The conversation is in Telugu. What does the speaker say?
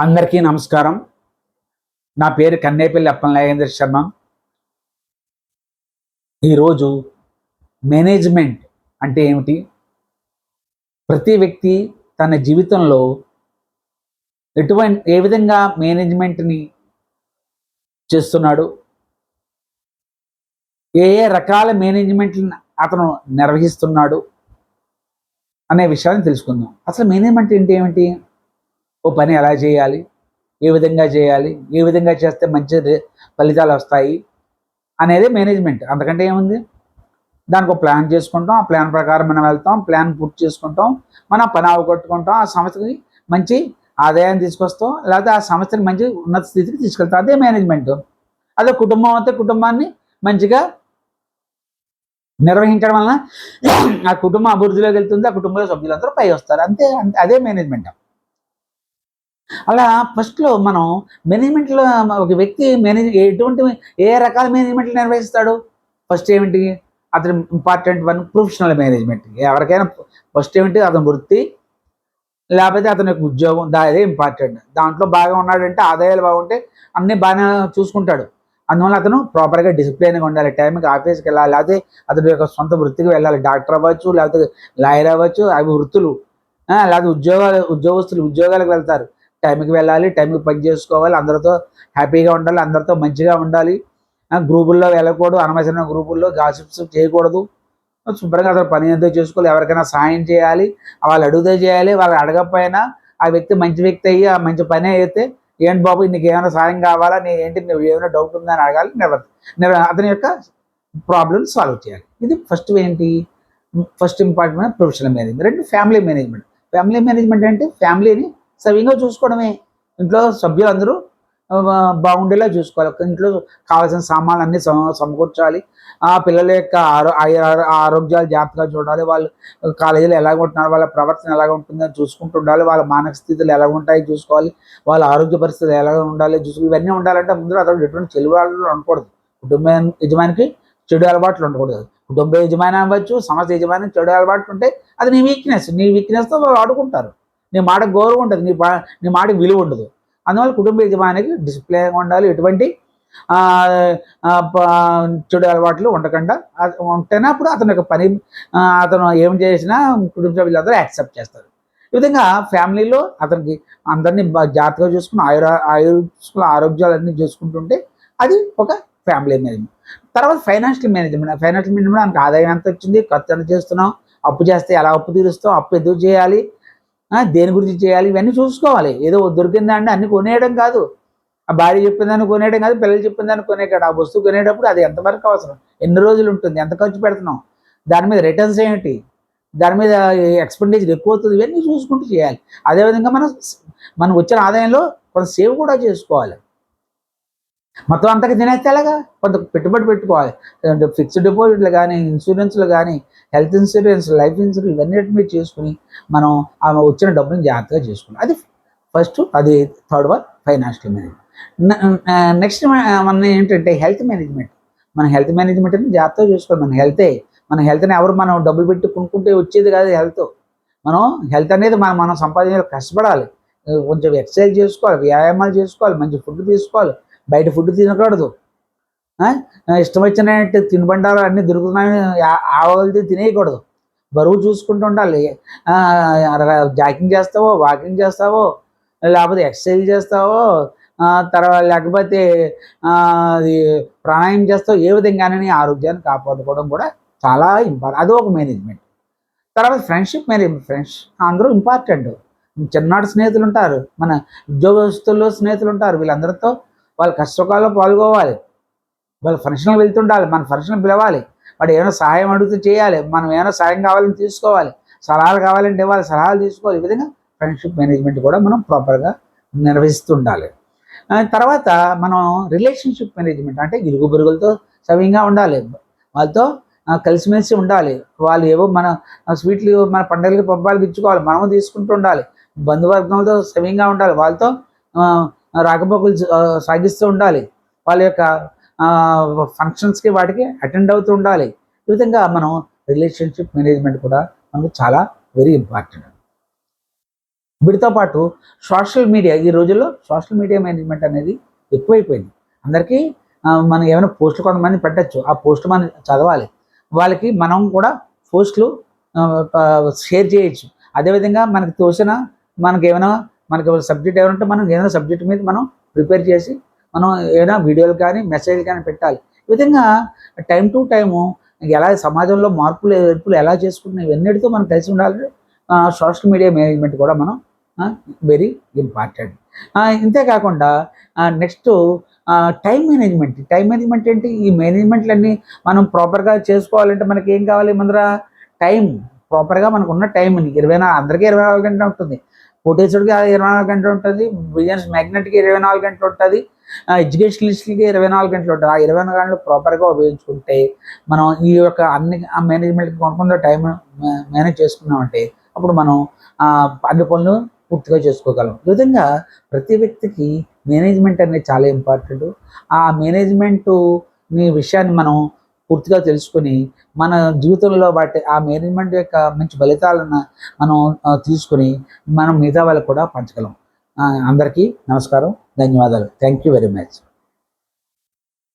అందరికీ నమస్కారం. నా పేరు కన్నేపల్లి అప్పల నాగేంద్ర శర్మ. ఈరోజు మేనేజ్మెంట్ అంటే ఏమిటి? ప్రతి వ్యక్తి తన జీవితంలో ఎటువంటి ఏ విధంగా మేనేజ్మెంట్ని చేస్తున్నాడు? ఏ ఏ రకాల మేనేజ్మెంట్ని అతను నిర్వహిస్తున్నాడు? అనే విషయాన్ని తెలుసుకుందాం. అసలు మేనేజ్మెంట్ అంటే ఏమిటి? ఓ పని ఎలా చేయాలి? ఏ విధంగా చేయాలి? ఏ విధంగా చేస్తే మంచి ఫలితాలు వస్తాయి? అనేది మేనేజ్మెంట్. అంతకంటే ఏముంది? దానికి ఒక ప్లాన్ చేసుకుంటాం. ఆ ప్లాన్ ప్రకారం మనం వెళ్తాం. ప్లాన్ పూర్తి చేసుకుంటాం. మనం పని అవగొట్టుకుంటాం ఆ సంస్థకి మంచి ఆదాయాన్ని తీసుకొస్తాం. లేకపోతే ఆ సంస్థని మంచి ఉన్నత స్థితికి తీసుకెళ్తాం. అదే మేనేజ్మెంట్. అదే కుటుంబం అయితే కుటుంబాన్ని మంచిగా నిర్వహించడం వలన ఆ కుటుంబం అభివృద్ధిలోకి వెళ్తుంది. ఆ కుటుంబంలో సభ్యులందరూ పై వస్తారు. అంతే అంతే- అదే మేనేజ్మెంట్. అలా ఫస్ట్లో మనం మేనేజ్మెంట్లో ఒక వ్యక్తి మేనేజ్ ఎటువంటి ఏ రకాల మేనేజ్మెంట్లు నిర్వహిస్తాడు? ఫస్ట్ ఏమిటి? అతని ఇంపార్టెంట్ వన్ ప్రొఫెషనల్ మేనేజ్మెంట్ ఎవరికైనా ఫస్ట్ ఏమిటి? అతని వృత్తి లేకపోతే అతని యొక్క ఉద్యోగం దా అదే ఇంపార్టెంట్ దాంట్లో బాగా ఉన్నాడంటే ఆదాయాలు బాగుంటే అన్నీ బాగానే చూసుకుంటాడు. అందువల్ల అతను ప్రాపర్గా డిసిప్లిన్గా ఉండాలి. టైంకి ఆఫీస్కి వెళ్ళాలి. లేకపోతే అతని యొక్క సొంత వృత్తికి వెళ్ళాలి. డాక్టర్ అవ్వచ్చు లేకపోతే లాయర్ అవ్వచ్చు. అవి వృత్తులు. లేకపోతే ఉద్యోగాలు ఉద్యోగస్తులు ఉద్యోగాలకు వెళ్తారు. టైంకి వెళ్ళాలి టైంకి పని చేసుకోవాలి అందరితో హ్యాపీగా ఉండాలి అందరితో మంచిగా ఉండాలి. గ్రూపుల్లో వెళ్ళకూడదు అనవసరమైన గ్రూపుల్లో గాసిప్స్ చేయకూడదు. శుభ్రంగా అతను పని ఎంతో చేసుకోవాలి ఎవరికైనా సాయం చేయాలి వాళ్ళు అడిగితే చేయాలి వాళ్ళు అడగకపోయినా ఆ వ్యక్తి మంచి వ్యక్తి అయ్యి ఆ మంచి పని అయితే ఏంటి బాబు నీకు ఏమైనా సాయం కావాలా నీ ఏంటి నువ్వు ఏమైనా డౌట్ ఉందా అని అడగాలి నెవర్ అతని యొక్క ప్రాబ్లమ్ సాల్వ్ చేయాలి. ఇది ఫస్ట్ ఏంటి? First important professional management. రెండు ఫ్యామిలీ మేనేజ్మెంట్ ఫ్యామిలీ మేనేజ్మెంట్ అంటే ఫ్యామిలీని సవ్యంగా చూసుకోవడమే. ఇంట్లో సభ్యులందరూ బాగుండేలా చూసుకోవాలి. ఇంట్లో కావాల్సిన సామాన్లు అన్నీ సమ సమకూర్చాలి. ఆ పిల్లల యొక్క ఆరో ఆరోగ్యాలు జాగ్రత్తగా చూడాలి. వాళ్ళు కాలేజీలో ఎలాగ ఉంటున్నారు వాళ్ళ ప్రవర్తన ఎలాగ ఉంటుందో చూసుకుంటూ ఉండాలి. వాళ్ళ మానసిక స్థితులు ఎలాగ ఉంటాయి చూసుకోవాలి. వాళ్ళ ఆరోగ్య పరిస్థితులు ఎలాగ ఉండాలి చూసుకో ఇవన్నీ ఉండాలంటే ముందు అతను ఎటువంటి చెడు అలవాట్లు ఉండకూడదు. కుటుంబ యజమానికి చెడు అలవాట్లు ఉండకూడదు. కుటుంబ యజమాని అవ్వచ్చు సంస్థ యజమాని చెడు అలవాట్లు ఉంటే అది నీ వీక్నెస్ నీ వీక్నెస్తో వాళ్ళు ఆడుకుంటారు. నీ మాటకు గౌరవం ఉంటుంది నీ పా నీ మాటకు విలువ ఉండదు. అందువల్ల కుటుంబ యజమానికి డిసిప్లిన్గా ఉండాలి ఎటువంటి చెడు అలవాట్లు ఉండకుండా ఉంటేనే అప్పుడు అతని యొక్క పని అతను ఏం చేసినా కుటుంబ సభ్యులు అందరూ యాక్సెప్ట్ చేస్తారు. ఈ విధంగా ఫ్యామిలీలో అతనికి అందరినీ జాగ్రత్తగా చూసుకుని ఆయుర ఆయుష్కుల ఆరోగ్యాలన్నీ చూసుకుంటుంటే అది ఒక ఫ్యామిలీ మేనేజ్మెంట్ తర్వాత ఫైనాన్షియల్ మేనేజ్మెంట్ ఫైనాన్షియల్ మేనేజ్మెంట్ మనకు ఆదాయం ఎంత వచ్చింది ఖర్చు ఎంత చేస్తున్నాం అప్పు చేస్తే ఎలా అప్పు తీరుస్తాం అప్పు ఎందుకు చేయాలి దేని గురించి చేయాలి? ఇవన్నీ చూసుకోవాలి. ఏదో దొరికిందా అండి అన్ని కొనేయడం కాదు. ఆ భార్య చెప్పిందని కొనేయడం కాదు పిల్లలు చెప్పిందని కొనే కాదు. ఆ వస్తువు కొనేటప్పుడు అది ఎంతవరకు అవసరం? ఎన్ని రోజులు ఉంటుంది? ఎంత ఖర్చు పెడుతున్నాం? దాని మీద రిటర్న్స్ ఏమిటి దాని మీద ఎక్స్పెండిచర్ ఎక్కువ అవుతుంది. ఇవన్నీ చూసుకుంటూ చేయాలి. అదేవిధంగా మనం మనం వచ్చిన ఆదాయంలో కొంత సేవ్ కూడా చేసుకోవాలి. మొత్తం అంతకు తినేస్తే ఎలాగా? కొంత పెట్టుబడి పెట్టుకోవాలి. ఫిక్స్డ్ డిపాజిట్లు కానీ ఇన్సూరెన్స్లు కానీ హెల్త్ ఇన్సూరెన్స్ లైఫ్ ఇన్సూరెన్స్ ఇవన్నీ మీద చేసుకుని మనం ఆమె వచ్చిన డబ్బుని జాగ్రత్తగా చేసుకుని అది ఫస్ట్ అది third one financial management next మన ఏంటంటే హెల్త్ మేనేజ్మెంట్ మన హెల్త్ మేనేజ్మెంట్ని జాగ్రత్తగా చూసుకోవాలి. మన హెల్తే మన హెల్త్ని ఎవరు మనం డబ్బులు పెట్టి కొనుక్కుంటే వచ్చేది కాదు హెల్త్ మనం హెల్త్ అనేది మనం మనం సంపాదించాలి కష్టపడాలి. కొంచెం ఎక్సర్సైజ్ చేసుకోవాలి వ్యాయామాలు చేసుకోవాలి మంచి ఫుడ్ తీసుకోవాలి. బయట ఫుడ్ తినకూడదు. ఇష్టం వచ్చినట్టు తినుబండాలు అన్నీ దొరుకుతున్నాయని ఆ- తినేయకూడదు. బరువు చూసుకుంటూ ఉండాలి. జాకింగ్ చేస్తావో వాకింగ్ చేస్తావో లేకపోతే ఎక్సర్సైజ్ చేస్తావో తర్వాత లేకపోతే అది ప్రాణాయామం చేస్తావు ఏ విధంగానే ఆరోగ్యాన్ని కాపాడుకోవడం కూడా చాలా ఇంపార్టెంట్ అది ఒక మేనేజ్మెంట్ తర్వాత ఫ్రెండ్షిప్ మేనేజ్మెంట్ ఫ్రెండ్స్ అందరూ ఇంపార్టెంట్ చిన్ననాటి స్నేహితులు ఉంటారు మన ఉద్యోగస్తుల్లో స్నేహితులు ఉంటారు వీళ్ళందరితో వాళ్ళ కష్టకాల్లో పాల్గొవాలి. వాళ్ళు ఫంక్షన్కి వెళ్తుండాలి మన ఫంక్షన్ పిలవాలి. వాడు ఏమైనా సహాయం అడిగితే చేయాలి. మనం ఏమైనా సహాయం కావాలని తీసుకోవాలి. సలహాలు కావాలంటే వాళ్ళ సలహాలు తీసుకోవాలి. ఈ విధంగా ఫ్రెండ్షిప్ మేనేజ్మెంట్ కూడా మనం ప్రాపర్గా నిర్వహిస్తుండాలి. తర్వాత మనం రిలేషన్షిప్ మేనేజ్మెంట్ అంటే ఇరుగు పొరుగులతో సవ్యంగా ఉండాలి. వాళ్ళతో కలిసిమెలిసి ఉండాలి. వాళ్ళు ఏవో మన స్వీట్లు మన పండుగలకి పబ్బాలకి ఇచ్చుకోవాలి మనము తీసుకుంటూ ఉండాలి. బంధువర్గంతో సవ్యంగా ఉండాలి. వాళ్ళతో రాకపోకలు సాగిస్తూ ఉండాలి. వాళ్ళ యొక్క ఫంక్షన్స్కి వాటికి అటెండ్ అవుతూ ఉండాలి. ఈ విధంగా మనం రిలేషన్షిప్ మేనేజ్మెంట్ కూడా మనకు చాలా వెరీ ఇంపార్టెంట్ వీటితో పాటు సోషల్ మీడియా ఈ రోజుల్లో సోషల్ మీడియా మేనేజ్మెంట్ అనేది ఎక్కువైపోయింది. అందరికీ మనం ఏమైనా పోస్టులు కొంతమంది పెట్టచ్చు. ఆ పోస్ట్ మనం చదవాలి. వాళ్ళకి మనం కూడా పోస్టులు షేర్ చేయొచ్చు. అదేవిధంగా మనకి తోసిన మనకి ఏమైనా మనకి సబ్జెక్ట్ ఎవరంటే మనం ఏదైనా సబ్జెక్ట్ మీద మనం ప్రిపేర్ చేసి మనం ఏదైనా వీడియోలు కానీ మెసేజ్లు కానీ పెట్టాలి. ఈ విధంగా టైం టు టైము ఎలా సమాజంలో మార్పులు ఎదుర్పులు ఎలా చేసుకుంటున్నాయి ఇవన్నిటితో మనం కలిసి ఉండాలి సోషల్ మీడియా మేనేజ్మెంట్ కూడా మనం వెరీ ఇంపార్టెంట్ ఇంతేకాకుండా next time management time management ఏంటి? ఈ మేనేజ్మెంట్లన్నీ మనం ప్రాపర్గా చేసుకోవాలంటే మనకి ఏం కావాలి ముందర? టైం ప్రాపర్గా మనకు ఉన్న టైంని ఇరవై నాలుగు అందరికీ ఇరవై నాలుగు గంటలు ఉంటుంది. కోటేశ్వరికి ఇరవై నాలుగు గంటలు ఉంటుంది బిజినెస్ మ్యాగ్నెట్కి ఇరవై నాలుగు గంటలు ఉంటుంది ఎడ్యుకేషనలిస్ట్కి ఇరవై నాలుగు గంటలు ఉంటుంది. ఆ ఇరవై నాలుగు గంటలు ప్రాపర్గా ఉపయోగించుకుంటే మనం ఈ యొక్క అన్ని మేనేజ్మెంట్కి కొనుక్కున్న టైం మేనేజ్ చేసుకున్నామంటే అప్పుడు మనం అన్ని పనులు పూర్తిగా చేసుకోగలం. ఈ విధంగా ప్రతి వ్యక్తికి మేనేజ్మెంట్ అనేది చాలా ఇంపార్టెంట్ ఆ మేనేజ్మెంట్ మీ విషయాన్ని మనం పూర్తిగా తెలుసుకొని మన జీవితంలో వాటి ఆ మేనేజ్మెంట్ యొక్క మంచి ఫలితాలను మనం తీసుకుని తీసుకొని మనం మిగతా వాళ్ళకు కూడా పంచగలం. అందరికీ నమస్కారం ధన్యవాదాలు. Thank you very much